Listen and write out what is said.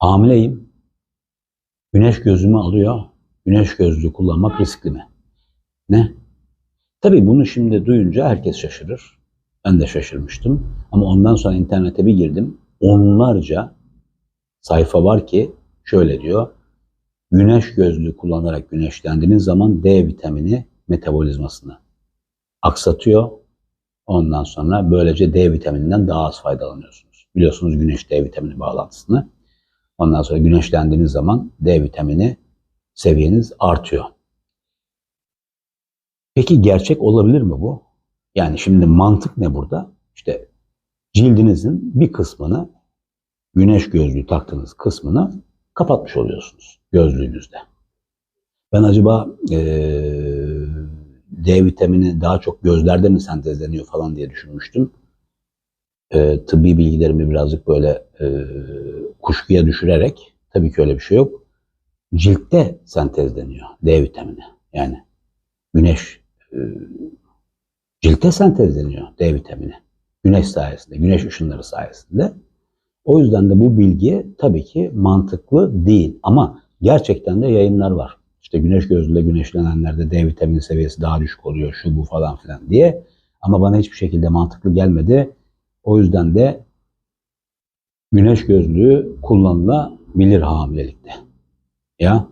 Hamileyim. Güneş gözümü alıyor. Güneş gözlüğü kullanmak riskli mi? Ne? Tabii bunu şimdi duyunca herkes şaşırır. Ben de şaşırmıştım. Ama ondan sonra internete bir girdim. Onlarca sayfa var ki şöyle diyor. Güneş gözlüğü kullanarak güneşlendiğiniz zaman D vitamini metabolizmasını aksatıyor. Ondan sonra böylece D vitamininden daha az faydalanıyorsunuz. Biliyorsunuz güneş D vitamini bağlantısını. Ondan sonra güneşlendiğiniz zaman D vitamini seviyeniz artıyor. Peki gerçek olabilir mi bu? Yani şimdi mantık ne burada? İşte cildinizin bir kısmını güneş gözlüğü taktığınız kısmını kapatmış oluyorsunuz gözlüğünüzde. Ben acaba eee, D vitamini daha çok gözlerde mi sentezleniyor falan diye düşünmüştüm. Eee, tıbbi bilgilerimi birazcık böyle eee, kuşkuya düşürerek tabii ki öyle bir şey yok. Ciltte sentezleniyor D vitamini. Yani güneş eee, ciltte sentezleniyor D vitamini. Güneş sayesinde, güneş ışınları sayesinde. O yüzden de bu bilgi tabii ki mantıklı değil. Ama gerçekten de yayınlar var. İşte güneş gözlüğüyle güneşlenenlerde D vitamini seviyesi daha düşük oluyor, şu bu falan filan diye. Ama bana hiçbir şekilde mantıklı gelmedi. O yüzden de güneş gözlüğü kullanılabilir hamilelikte. Ya